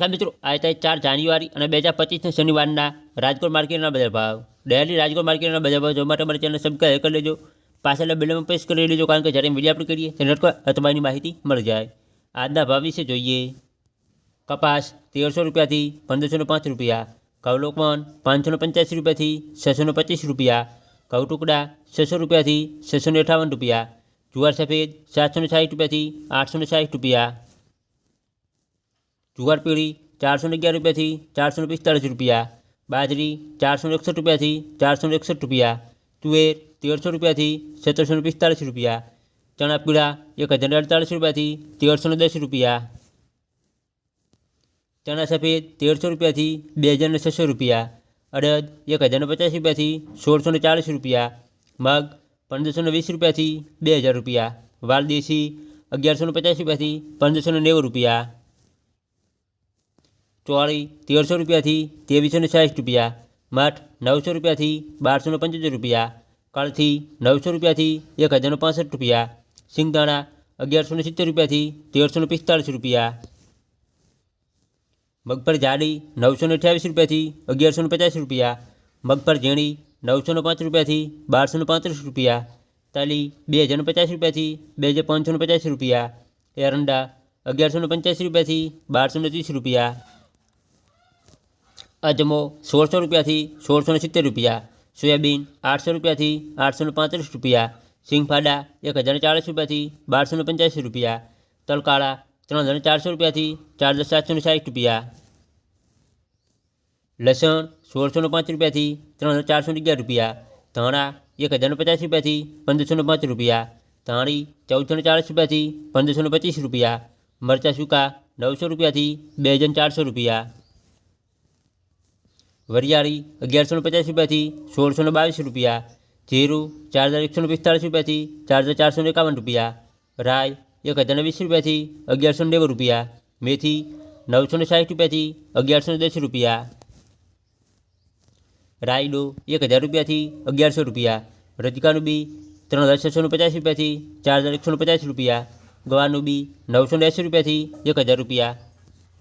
હા મિત્રો આ હતા ચાર જાન્યુઆરી અને બે હજાર પચીસના શનિવારના રાજકોટ માર્કેટના બજાર ભાવ ડેલી રાજકોટ માર્કેટના બજાર ભાવ જોવા માટે અમારી ચેનલ સબસ્ક્રાઈબ કરી લેજો પાછળના બિલમાં પ્રેસ કરી લેજો કારણ કે જ્યારે વિડીયો આપણે કરીએ ત્યારે નટકો અથવા એની માહિતી મળી જાય આજના ભાવ વિશે જોઈએ કપાસ તેરસો રૂપિયાથી પંદરસો ને પાંચ રૂપિયા ઘઉં લોકવન પાંચસો ને પંચ્યાસી રૂપિયાથી છસો ને પચીસ રૂપિયા ઘઉં ટુકડા છસો રૂપિયાથી છસો ને અઠાવન રૂપિયા જુવાર સફેદ સાતસો ને સાઠ રૂપિયાથી આઠસો ને સાઠ રૂપિયા જુવાર પીળી ચારસો ને અગિયાર રૂપિયાથી ચારસો ને પિસ્તાળીસ રૂપિયા બાજરી ચારસો ને એકસઠ રૂપિયાથી ચારસો ને એકસઠ રૂપિયા તુવેર તેરસો રૂપિયાથી સત્તરસો ને પિસ્તાળીસ રૂપિયા ચણા પીળા એક હજાર અડતાળીસ રૂપિયાથી તેરસો ને દસ રૂપિયા ચણા સફેદ તેરસો રૂપિયાથી બે હજાર ને છસો રૂપિયા અડદ એક હજાર ને પચાસ રૂપિયાથી સોળસો ને ચાલીસ રૂપિયા મગ પંદરસો ને વીસ રૂપિયાથી બે હજાર રૂપિયા વાલદેશી અગિયારસો ને પચાસ રૂપિયાથી પંદરસો ને નેવું રૂપિયા ચોળી તેરસો રૂપિયાથી ત્રેવીસો ને સાઠ રૂપિયા મઠ નવસો રૂપિયાથી બારસો ને પંચોતેર રૂપિયા કળથી નવસો રૂપિયાથી એક હજાર ને પાસઠ રૂપિયા સિંગદાણા અગિયારસો ને સિત્તેર રૂપિયાથી તેરસો ને પિસ્તાળીસ રૂપિયા મગફળી જાડી નવસો ને અઠ્યાવીસ રૂપિયાથી અગિયારસો ને પચાસ રૂપિયા મગફળી ઝીણી નવસો ને પાંચ રૂપિયાથી બારસો ને પાંત્રીસ રૂપિયા તલી બે હજાર ને પચાસ રૂપિયાથી બે હજાર પાંચસો ને પચાસ રૂપિયા એરંડા અગિયારસો ને પંચ્યાસી રૂપિયાથી બારસો ને ત્રીસ રૂપિયા અજમો સોળસો રૂપિયાથી સોળસો ને સિત્તેર રૂપિયા સોયાબીન આઠસો રૂપિયાથી આઠસો ને પાંત્રીસ રૂપિયા સિંગફાડા એક હજાર ચાળીસ રૂપિયાથી બારસો ને પંચ્યાસી રૂપિયા તલકાળા ત્રણ હજાર ચારસો રૂપિયાથી ચાર હજાર સાતસો ને સાઠ રૂપિયા લસણ સોળસો ને પાંચ રૂપિયાથી ત્રણ હજાર ચારસો ને અગિયાર રૂપિયા ધાણા એક હજાર ને પચાસ રૂપિયાથી પંદરસો ને પાંચ રૂપિયા ધાણી ચૌદસો ને ચાળીસ રૂપિયાથી પંદરસો ને પચીસ રૂપિયા મરચાં સૂકા નવસો રૂપિયાથી બે હજાર ચારસો રૂપિયા વરિયાળી અગિયારસો ને પચાસ રૂપિયાથી સોળસો ને બાવીસ રૂપિયા જીરું ચાર હજાર એકસો ને પિસ્તાળીસ રૂપિયાથી ચાર હજાર ચારસો ને એકાવન રૂપિયા રાય એક હજાર ને વીસ રૂપિયાથી અગિયારસો ને નેવું રૂપિયા મેથી નવસો ને સાઠ રૂપિયાથી અગિયારસો ને દસ રૂપિયા રાયડો એક હજાર રૂપિયાથી અગિયારસો રૂપિયા રજકાનું બી ત્રણ હજાર છસો ને પચાસ રૂપિયાથી ચાર હજાર એકસો ને પચાસ રૂપિયા ગવાનું બી નવસો ને એંસી રૂપિયાથી એક હજાર રૂપિયા